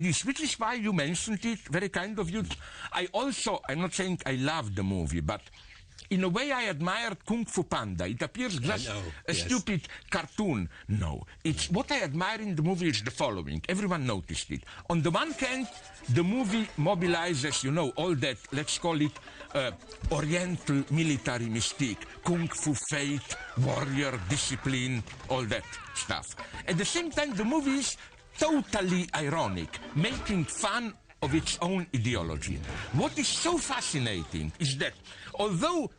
this, which is why you mentioned it, very kind of you. I also, I'm not saying I love the movie, but in a way I admired Kung Fu Panda. It appears just know, a yes. stupid cartoon. No, it's what I admire in the movie is the following. Everyone noticed it. On the one hand, the movie mobilizes, you know, all that, let's call it uh, oriental military mystique, kung fu faith, warrior discipline, all that stuff. At the same time, the movie is totally ironic, making fun of its own ideology. What is so fascinating is that although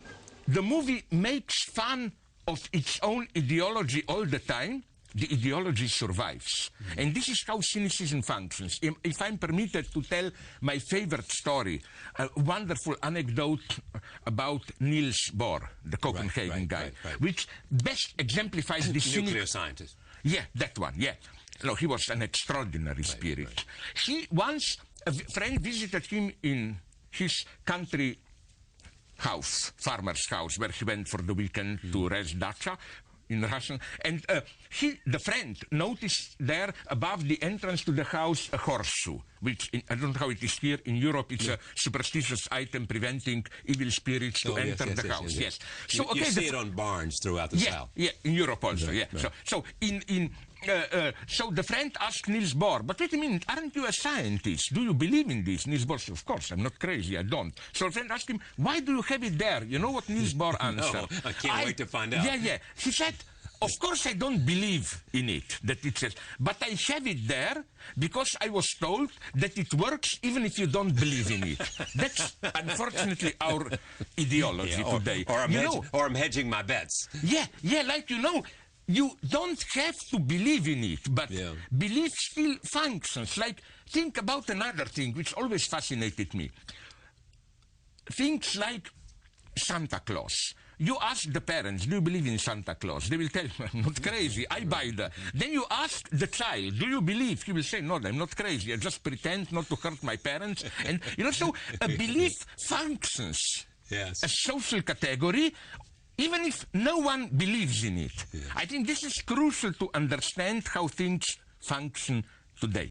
the movie makes fun of its own ideology all the time, the ideology survives. Hmm. And this is how cynicism functions. If, I'm permitted to tell my favorite story, a wonderful anecdote about Niels Bohr, the Copenhagen right, guy, right, right. which best exemplifies the cynic- Nuclear scientist. yeah, that one, yeah. No, he was an extraordinary spirit. He once, a friend visited him in his country house, farmer's house, where he went for the weekend to rest dacha in Russian. And uh, he, the friend, noticed there above the entrance to the house a horseshoe, which in, I don't know how it is here in Europe. It's a superstitious item preventing evil spirits to Oh, enter yes, the yes, house. yes, yes. So you, okay, you the see it on barns throughout the yeah, South. yeah, in Europe also, yeah. So, so in in uh, uh, so the friend asked Niels Bohr, but wait a minute, aren't you a scientist? Do you believe in this? Niels Bohr said, of course, I'm not crazy, I don't. So the friend asked him, why do you have it there? You know what Niels Bohr answered? no, I can't wait to find out. Yeah, yeah. He said, of course I don't believe in it, that it says, but I have it there because I was told that it works even if you don't believe in it. That's unfortunately our ideology Yeah, or, today. or I'm you know, or I'm hedging my bets. yeah, yeah, like you know, you don't have to believe in it, but Yeah. belief still functions. Like, think about another thing which always fascinated me. Things like Santa Claus. You ask the parents, do you believe in Santa Claus? They will tell you, I'm not crazy, I buy that. Then you ask the child, do you believe? He will say, no, I'm not crazy, I just pretend not to hurt my parents. And, you know, so a belief functions Yes. a social category, even if no one believes in it. I think this is crucial to understand how things function today.